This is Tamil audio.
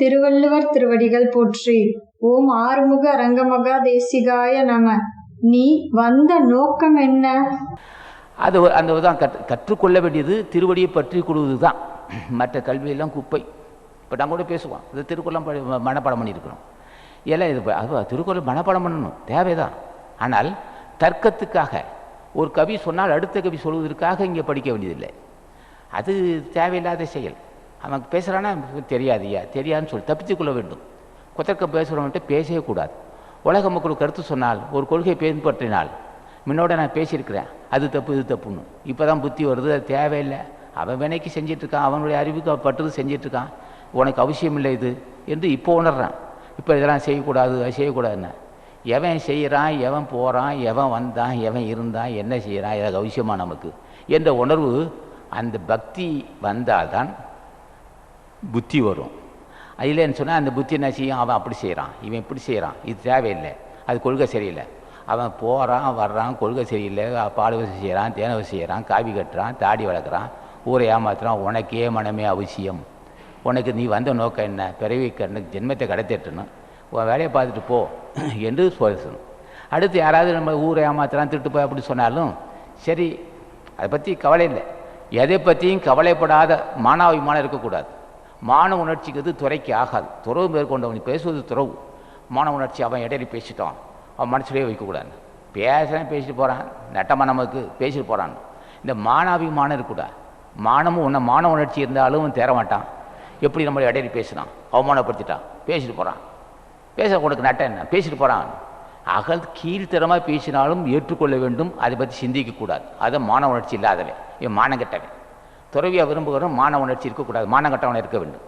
திருவள்ளுவர் திருவடிகள் போற்றி. ஓம் ஆறுமுக அரங்கமகா தேசிகாய நம. நீ வந்த நோக்கம் என்ன? அது அந்த தான் கற்று கற்றுக்கொள்ள வேண்டியது திருவடியை பற்றி கொடுவது தான் மற்ற கல்வியெல்லாம் குப்பை. இப்போ நாங்கள் கூட பேசுவோம். இது திருக்குறள் படி மனப்பாடம் பண்ணியிருக்கிறோம். எல்லாம் இது அது திருக்குறள் மனப்பாடம் பண்ணணும். தேவைதான். ஆனால் தர்க்கத்துக்காக ஒரு கவி சொன்னால் அடுத்த கவி சொல்வதற்காக இங்கே படிக்க வேண்டியதில்லை. அது தேவையில்லாத செயல். அவன் பேசுகிறானா தெரியாதியா? தெரியாதுன்னு சொல்லி. தப்பித்துக் கொள்ள வேண்டும். கொத்தர்க்கம் பேசுகிறவன்ட்டு பேசவே கூடாது. உலக மக்களுக்கு கருத்து சொன்னால் ஒரு கொள்கையை பின்பற்றினால் முன்னோட நான் பேசியிருக்கிறேன். அது தப்பு இது தப்புன்னு. இப்போ தான் புத்தி வருது அது தேவையில்லை. அவன் வினைக்கு செஞ்சிட்ருக்கான் அவனுடைய அறிவுக்கு பட்டது செஞ்சிட்ருக்கான் உனக்கு அவசியம் இல்லை இது என்று இப்போ உணர்றான். இப்போ இதெல்லாம் செய்யக்கூடாது அது செய்யக்கூடாதுன்னு எவன் செய்கிறான் எவன் போகிறான் எவன் வந்தான் எவன் இருந்தான் என்ன செய்கிறான் எதாவது அவசியமா நமக்கு? என்ற உணர்வு அந்த பக்தி வந்தால்தான் புத்தி வரும். இல்லைன்னு சொன்னால் அந்த புத்தி என்ன செய்யும்? அவன் அப்படி செய்கிறான் இவன் இப்படி செய்கிறான் இது தேவையில்லை. அது கொள்கை சரியில்லை. அவன் போகிறான் வர்றான் கொள்கை சரியில்லை. பால் வசதி செய்கிறான் தேன வசதி செய்கிறான் காவி கட்டுறான் தாடி வளர்க்குறான். ஊரை ஏமாத்துறான். உனக்கே மனமே அவசியம். உனக்கு நீ வந்த நோக்கம் என்ன? பிறவி கண்ணு ஜென்மத்தை கடத்திட்டணும் உன் வேலையை பார்த்துட்டு போ என்று சொல்லணும் அடுத்து யாராவது நம்ம ஊரை ஏமாத்துறான் திருட்டு போய் அப்படி சொன்னாலும் சரி அதை பற்றி கவலை இல்லை. எதை பற்றியும் கவலைப்படாத மானாபிமானம் இருக்கக்கூடாது. மான உணர்ச்சிங்கிறது துறைக்கு ஆகாது. துறவு மேற்கொண்டவன் பேசுவது துறவு. மான உணர்ச்சி அவன் இடையில பேசிட்டான். அவன் மனசுலேயே வைக்கக்கூடாது. பேசுகிறேன் பேசிட்டு போகிறான் நட்டமாக நமக்கு பேசிட்டு போகிறான் இந்த மானாபிமானம் இருக்கக்கூடாது மானமும் உன்னை மான உணர்ச்சி இருந்தாலும் தேர மாட்டான் எப்படி நம்மளை இடையில பேசினான்? அவமானப்படுத்திட்டான். பேசிட்டு போகிறான் பேச உனக்கு நட்டம் என்ன? பேசிட்டு போகிறான் அகல் கீழ்த்தரமாக பேசினாலும் ஏற்றுக்கொள்ள வேண்டும். அதை பற்றி சிந்திக்கக்கூடாது. அதை மான உணர்ச்சி இல்லாதவன். இவன் மானம் கெட்டவன். துறவியாக விரும்புகிறவன் மான உணர்ச்சி இருக்கக்கூடாது. மானம் கட்டவனை இருக்க வேண்டும்.